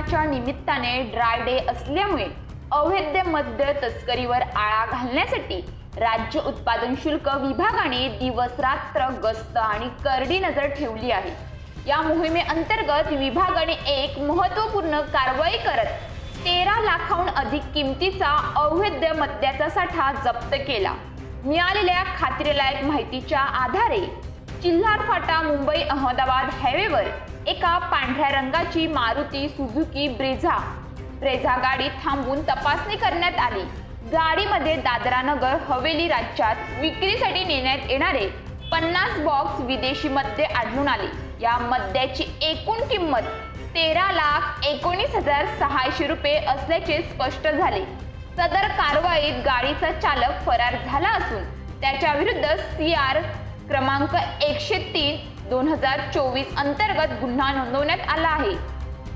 निमित्ताने dry day असल्यामुळे अवैध मद्य तस्करीवर आळा घालण्यासाठी राज्य उत्पादन शुल्क विभागाने दिवस रात्र गस्त आणि करडी नजर ठेवली आहे. या मोहिमेअंतर्गत विभागाने एक महत्त्वपूर्ण कारवाई करत तेरा लाखाहून अधिक किमतीचा अवैध मद्याचा साठा जप्त केला. मिळालेल्या खात्रीलायक माहितीच्या आधारे चिल्हार फाटा मुंबई अहमदाबाद हायवेवर एका पांढऱ्या रंगाची मारुती सुझुकी ब्रेझा. ब्रेझा गाडी थांबून तपासणी करण्यात आली. गाडीमध्ये दादरा नगर हवेली राज्यात विक्रीसाठी नेण्यात येणारे पन्नास बॉक्स विदेशी मद्य आढळून आले. या मद्याची एकूण किंमत तेरा लाख एकोणीस हजार सहाशे रुपये असल्याचे स्पष्ट झाले. सदर कारवाईत गाडीचा चालक फरार झाला असून त्याच्या विरुद्ध सी आर क्रमांक एकशे तीन दोन हजार चोवीस अंतर्गत गुन्हा नोंदवण्यात आला आहे.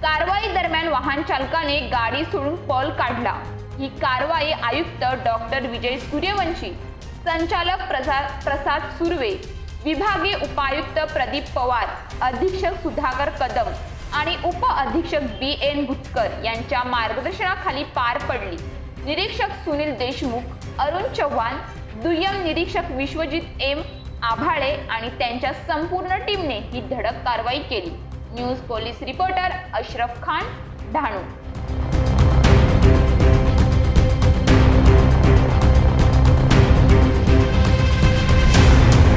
कारवाई दरम्यान वाहन चालकाने गाडी सोडून पॉल काढला. ही कारवाई आयुक्त डॉक्टर विजय सूर्यवंशी संचालक प्रसाद प्रसाद सुर्वे विभागीय उपायुक्त प्रदीप पवार अधीक्षक सुधाकर कदम आणि उप अधीक्षक बी एन भुतकर यांच्या मार्गदर्शनाखाली पार पडली. निरीक्षक सुनील देशमुख अरुण चव्हाण दुय्यम निरीक्षक विश्वजित एम आभाळे आणि त्यांच्या संपूर्ण टीमने ही धडक कारवाई केली. News police reporter Ashraf Khan Dahanu